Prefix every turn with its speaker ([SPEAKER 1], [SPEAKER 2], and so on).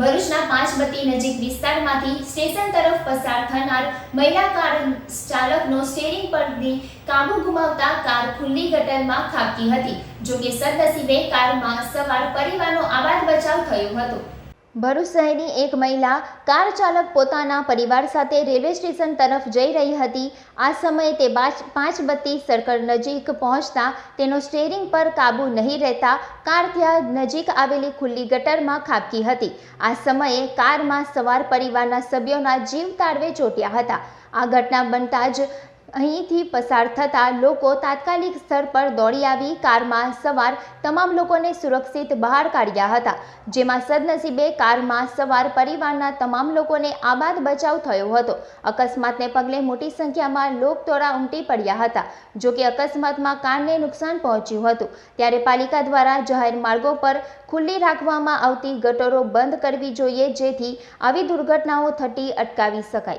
[SPEAKER 1] ભરૂચના પાંચબત્તી નજીક વિસ્તારમાંથી સ્ટેશન તરફ પસાર થનાર મહિલા કાર ચાલકનો સ્ટેરિંગ પરથી કાબુ ગુમાવતા કાર ખુલ્લી ગટરમાં ખાબકી હતી. જો કે સદનસીબે કારમાં સવાર પરિવારનો આબાદ બચાવ થયો હતો. ભરૂચ શહેરની એક મહિલા કાર ચાલક પોતાના પરિવાર સાથે રેલવે સ્ટેશન તરફ જઈ રહી હતી. આ સમયે તે પાંચ બત્તી સર્કલ નજીક પહોંચતા તેનો સ્ટેરિંગ પર કાબુ નહીં રહેતા કાર ત્યાં નજીક આવેલી ખુલ્લી ગટરમાં ખાબકી હતી. આ સમયે કારમાં સવાર પરિવારના સભ્યોના જીવ તાળવે ચોટ્યા હતા. આ ઘટના બનતા જ અહીંથી પસાર થતા લોકો તાત્કાલિક સ્થળ પર દોડી આવી કારમાં સવાર તમામ લોકોને સુરક્ષિત બહાર કાઢ્યા હતા, જેમાં સદનસીબે કારમાં સવાર પરિવારના તમામ લોકોને આબાદ બચાવ થયો હતો. અકસ્માતને પગલે મોટી સંખ્યામાં લોકટોળા ઉમટી પડ્યા હતા, જો કે અકસ્માતમાં કારને નુકસાન પહોંચ્યું હતું. ત્યારે પાલિકા દ્વારા જાહેર માર્ગો પર ખુલ્લી રાખવામાં આવતી ગટરો બંધ કરવી જોઈએ જેથી આવી દુર્ઘટનાઓ થતી અટકાવી શકાય.